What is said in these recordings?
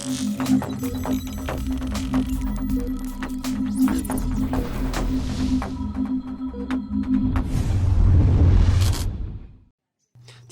ท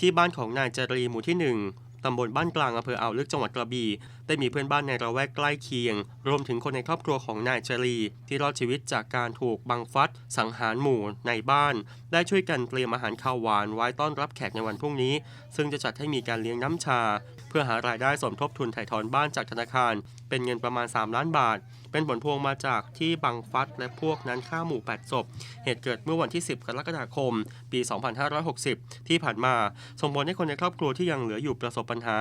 ี่บ้านของนายจรีหมู่ที่หนึ่ง ตำบลบ้านกลางอำเภออ่าวลึกจังหวัดกระบี่ได้มีเพื่อนบ้านในระแวกใกล้เคียง รวมถึงคนในครอบครัวของนายชลีที่รอดชีวิตจากการถูกบังฟัด สังหารหมู่ในบ้าน ได้ช่วยกันเตรียมอาหารข้าวหวานไว้ต้อนรับแขกในวันพรุ่งนี้ ซึ่งจะจัดให้มีการเลี้ยงน้ำชา เพื่อหารายได้สมทบทุนถ่ายถอนบ้านจากธนาคารเป็นเงินประมาณ 3 ล้านบาท เป็นผลพวงมาจากที่บังฟัดและพวกนั้นฆ่าหมู่ 8 ศพ เหตุเกิดเมื่อวันที่ 10 กรกฎาคม ปี 2560 ที่ผ่านมา ส่งผลให้คนในครอบครัวที่ยังเหลืออยู่ประสบปัญหา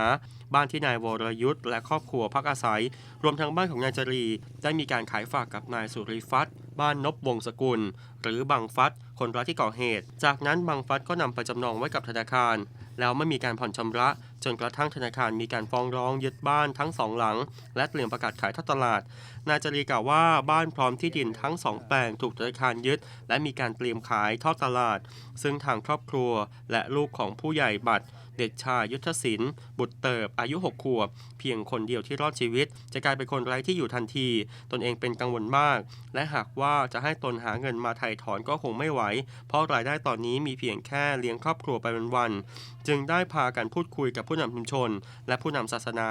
บ้านที่นายวรยุทธ์และครอบครัวพักอาศัย รวมทั้งบ้านของนายจรี ได้มีการขายฝากกับนายสุริฟัต บ้านนบวงศกุล หรือบังฟัดคนร้ายที่ก่อเหตุ จากนั้นบังฟัดก็นำไปจำนองไว้กับธนาคาร แล้วไม่มีการผ่อนชำระ จนกระทั่งธนาคารมีการฟ้องร้องยึดบ้านทั้งสองหลัง และเตรียมประกาศขายทอดตลาด นายจรีกล่าวว่าบ้านพร้อมที่ดินทั้งสองแปลงถูกธนาคารยึด และมีการเตรียมขายทอดตลาด ซึ่งทางครอบครัวและลูกของผู้ใหญ่บัตรเด็กชายยุทธศิลป์บุตรเติบ อายุ 6 ขวบ เพียงคนเดียวที่รอดชีวิต จะกลายเป็นคนไร้ที่อยู่ทันที ตนเองเป็นกังวลมาก และหากว่าาจะให้ตนหาเงินมาไถ่ถอนก็คงไม่ไหว เพราะรายได้ตอนนี้มีเพียงแค่เลี้ยงครอบครัวไปวันๆ จึงได้พากันพูดคุยกับผู้นำชุมชน และผู้นำศาสนา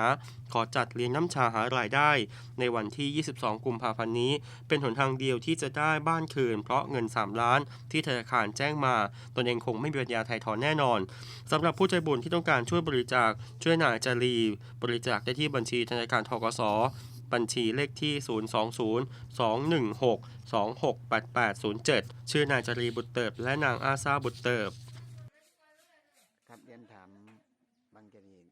ขอจัดเลี้ยงน้ำชาหารายได้ ในวันที่ 22 กุมภาพันธ์นี้ เป็นหนทางเดียวที่จะได้บ้านคืน เพราะเงิน 3 ล้านที่ธนาคารแจ้งมา ตนเองคงไม่มีปัญญาไถ่ถอนแน่นอนสำหรับผู้ใจบุญที่ต้องการช่วยบริจาคช่วยนายจารีบริจาคได้ที่บัญชีธนาคารทกส บัญชีเลขที่ 020-216-268807 ชื่อนายจรีบุตรเติบ และนางอาซาบุตรเติบ ครับเรียนถามบางเริญ